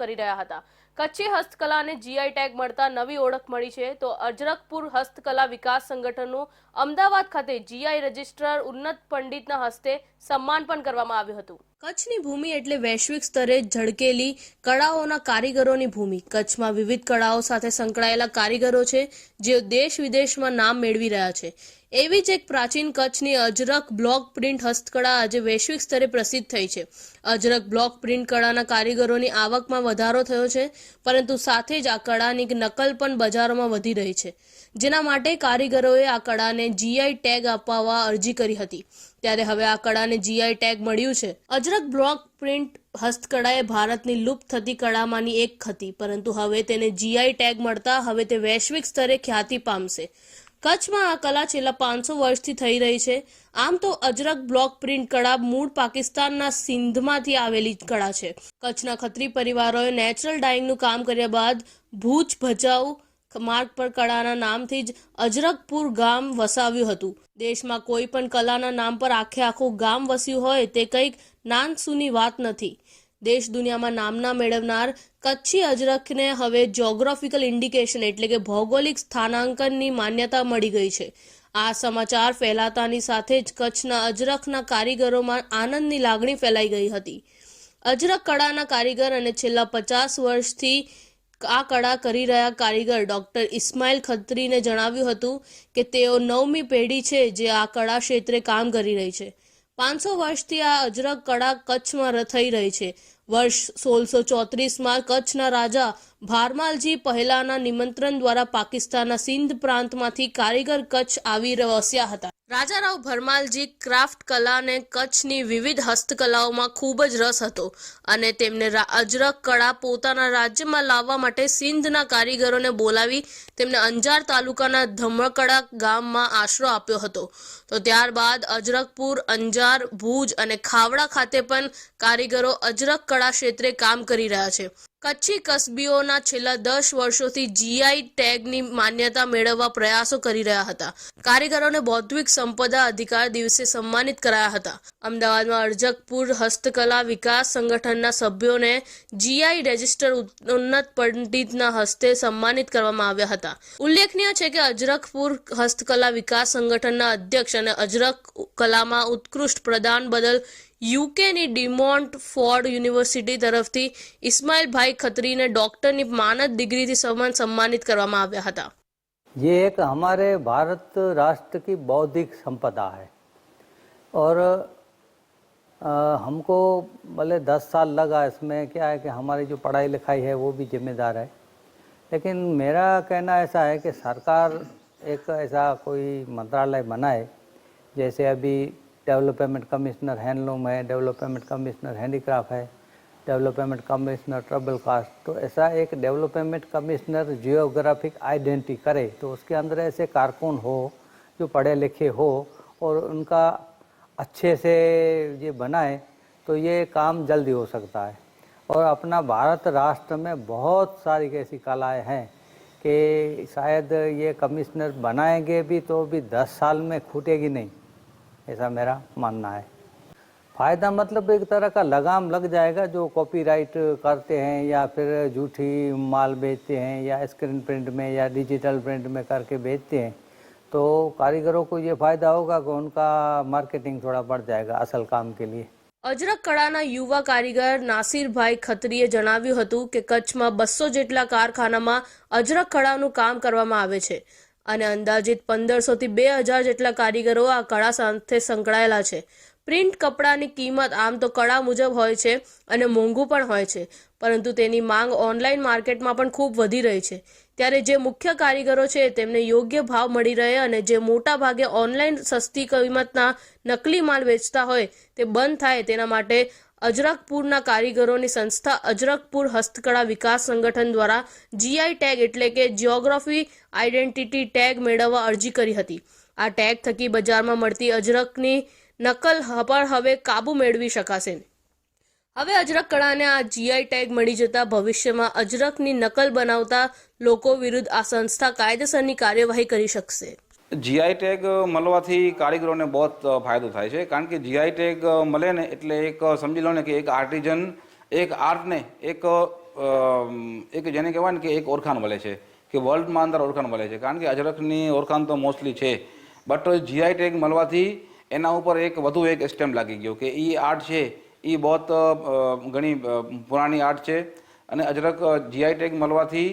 કરી રહ્યા હતા. કચ્છી હસ્તકલાને જીઆઈ ટેગ મળતા નવી ઓળખ મળી છે. તો અજરકપુર હસ્તકલા વિકાસ સંગઠનનું અમદાવાદ ખાતે જીઆઈ રજિસ્ટ્રાર ઉન્નત પંડિતના હસ્તે સન્માન પણ કરવામાં આવ્યું હતું. કચ્છની ભૂમિ એટલે વૈશ્વિક સ્તરે ઝળકેલી કળાઓના કારીગરોની ભૂમિ. કચ્છમાં વિવિધ કળાઓ સાથે સંકળાયેલા કારીગરો છે જે દેશ વિદેશમાં નામ મેળવી રહ્યા છે. એવી જ એક પ્રાચીન કચ્છની અજરક બ્લોક પ્રિન્ટ હસ્તકળા આજે વૈશ્વિક સ્તરે પ્રસિદ્ધ થઈ છે. અજરક બ્લોક પ્રિન્ટ કળાના કારીગરોની આવકમાં વધારો થયો છે, પરંતુ સાથે જ આ કળાની નકલ પણ બજારોમાં વધી રહી છે. જેના માટે કારીગરોએ આ કળાને જીઆઈ ટેગ અપાવવા અરજી કરી હતી. ત્યારે હવે આ કળાને જીઆઈ ટેગ મળ્યું છે. અજરક બ્લોક પ્રિન્ટ હસ્તકળા એ ભારતની લુપ્ત થતી કળામાંની એક હતી પરંતુ હવે તેને જીઆઈ ટેગ મળતા હવે તે વૈશ્વિક સ્તરે ખ્યાતિ પામશે. કચ્છમાં આ કલા છેલ્લા પાંચસો વર્ષથી થઈ રહી છે. આમ તો અજરક બ્લોક પ્રિન્ટ કળા મૂળ પાકિસ્તાનના સિંધમાંથી આવેલી કળા છે. કચ્છના ખત્રી પરિવારોએ નેચરલ ડાઇંગનું કામ કર્યા બાદ ભૂજ ભચાઉ માર્ગ પર કળાના નામથી જ અજરકપુર ગામ વસાવ્યું હતું. દેશમાં કોઈ પણ કલાના નામ પર આખે આખું ગામ વસ્યું હોય તે કંઈક નાનસૂની વાત નથી. દેશ દુનિયામાં નામના મેળવનાર કચ્છી અજરખને હવે જ્યોગ્રાફિકલ ઇન્ડિકેશન એટલે કે ભૌગોલિક સ્થાનાંકનની માન્યતા મળી ગઈ છે. આ સમાચાર ફેલાતાની સાથે જ કચ્છના અજરખના કારીગરોમાં આનંદની લાગણી ફેલાઈ ગઈ હતી. અજરક કળાના કારીગર અને છેલ્લા પચાસ વર્ષથી આ કળા કરી રહ્યા કારીગર ડોક્ટર ઇસ્માઇલ ખત્રીને જણાવ્યું હતું કે તેઓ નવમી પેઢી છે જે આ કળા ક્ષેત્રે કામ કરી રહી છે. પાંચસો વર્ષથી આ અજરક કળા કચ્છમાં થઈ રહી છે. વર્ષ સોળસો ચોત્રીસમાં કચ્છના રાજા ભારમાલજી પહેલાના નિમંત્રણ દ્વારા પાકિસ્તાનના સિંધ પ્રાંતમાંથી કારીગર કચ્છ આવી વસ્યા હતા. રાજારાવ ભરમાલજી ક્રાફ્ટ કલા અને કચ્છની વિવિધ હસ્તકલાઓમાં ખૂબ જ રસ હતો અને તેમને અજરક કળા પોતાના રાજ્યમાં લાવવા માટે સિંધના કારીગરોને બોલાવી તેમને અંજાર તાલુકાના ધમકડા ગામમાં આશરો આપ્યો હતો. તો ત્યારબાદ અજરકપુર, અંજાર, ભુજ અને ખાવડા ખાતે પણ કારીગરો અજરક કળા ક્ષેત્રે કામ કરી રહ્યા છે. કચ્છી કસબીઓના છેલ્લા દસ વર્ષોથી જીઆઈ ટેગની માન્યતા મેળવવા પ્રયાસો કરી રહ્યા હતા. કારીગરોને બૌદ્ધિક સંપદા અધિકાર દિવસે સન્માનિત કરાયા હતા. અમદાવાદમાં અરજકપુર હસ્તકલા વિકાસ સંગઠનના સભ્યોને જીઆઈ રજિસ્ટર ઉન્નત પંડિતના હસ્તે સન્માનિત કરવામાં આવ્યા હતા. ઉલ્લેખનીય છે કે અજરકપુર હસ્તકલા વિકાસ સંગઠનના અધ્યક્ષ અને અજરક કલામાં ઉત્કૃષ્ટ પ્રદાન બદલ યુકેની ડિમોન્ટ ફોર્ડ યુનિવર્સિટી તરફથી ઇસ્માઇલભાઈ ખત્રીને ડોક્ટરની માનદ ડિગ્રીથી સન્માન સન્માનિત કરવામાં આવ્યા હતા ये एक हमारे भारत राष्ट्र की बौद्धिक संपदा है और अ, हमको भले दस साल लगा इसमें क्या है कि हमारी जो पढ़ाई लिखाई है वो भी जिम्मेदार है लेकिन मेरा कहना ऐसा है कि सरकार एक ऐसा कोई मंत्रालय बनाए जैसे अभी डेवलपमेंट कमिश्नर हैंडलूम है, डेवलपमेंट कमिश्नर हैंडीक्राफ्ट है, डेवलपमेंट कमिश्नर ट्रबल कास्ट। तो ऐसा एक डेवलपमेंट कमिश्नर जियोग्राफिक आइडेंटिटी करे तो उसके अंदर ऐसे कारकुन हो, जो पढ़े लिखे हो, और उनका अच्छे से ये बनाए तो ये काम जल्दी हो सकता है। और अपना भारत राष्ट्र में बहुत सारी ऐसी कलाएँ हैं कि शायद ये कमिश्नर बनाएँगे भी तो भी दस साल में खूटेगी नहीं। ऐसा मेरा मानना है फायदा मतलब एक तरह का लगाम लग जाएगा जो कॉपीराइट करते हैं या फिर झूठी माल बेचते हैं या स्क्रीन प्रिंट में या डिजिटल प्रिंट में करके बेचते हैं तो कारीगरों को ये फायदा होगा कि उनका मार्केटिंग थोड़ा बढ़ जाएगा असल काम के लिए અજરક કળાના યુવા કારીગર નાસિરભાઈ ખત્રીએ જણાવ્યું હતું કે કચ્છમાં બસો જેટલા કારખાનામાં અજરક કળાનું કામ કરવામાં આવે છે અને અંદાજિત પંદરસો થી બે હજાર જેટલા કારીગરો આ કળા સાથે સંકળાયેલા છે. પ્રિન્ટ કપડાની કિંમત આમ તો કળા મુજબ હોય છે અને મોંઘું પણ હોય છે, પરંતુ તેની માંગ ઓનલાઈન માર્કેટમાં પણ ખૂબ વધી રહી છે. ત્યારે જે મુખ્ય કારીગરો છે તેમને યોગ્ય ભાવ મળી રહે અને જે મોટા ભાગે ઓનલાઈન સસ્તી કિંમતના નકલી માલ વેચતા હોય તે બંધ થાય તેના માટે અજરકપુરના કારીગરોની સંસ્થા અજરકપુર હસ્તકળા વિકાસ સંગઠન દ્વારા જીઆઈ ટેગ એટલે કે જિયોગ્રાફી આઇડેન્ટિટી ટેગ મેળવવા અરજી કરી હતી. આ ટેગ થકી બજારમાં મળતી અજરકની નકલ પર હવે કાબુ મેળવી શકાશે. હવે અજરક કળાને આ જીઆઈ ટેગ મળી જતા ભવિષ્યમાં અજરકની નકલ બનાવતા લોકો વિરુદ્ધ આ સંસ્થા કાયદેસરની કાર્યવાહી કરી શકશે. જીઆઈ ટેગ મળવાથી કારીગરોને બહુ ફાયદો થાય છે. કારણ કે જીઆઈ ટેગ મળે ને એટલે એક સમજી લો ને કે એક આર્ટિઝન એક આર્ટને એક એક જેને કહેવાય ને કે એક ઓળખાણ મળે છે. કે વર્લ્ડમાં અંદર ઓળખાણ મળે છે. કારણ કે અજરખની ઓળખાણ તો મોસ્ટલી છે. બટ જીઆઈ ટેગ મળવાથી એના ઉપર એક વધુ એક સ્ટેમ્પ લાગી ગયો કે એ આર્ટ છે. એ બહુ ઘણી પુરાણી આર્ટ છે. અને અજરક જીઆઈ ટેગ મળવાથી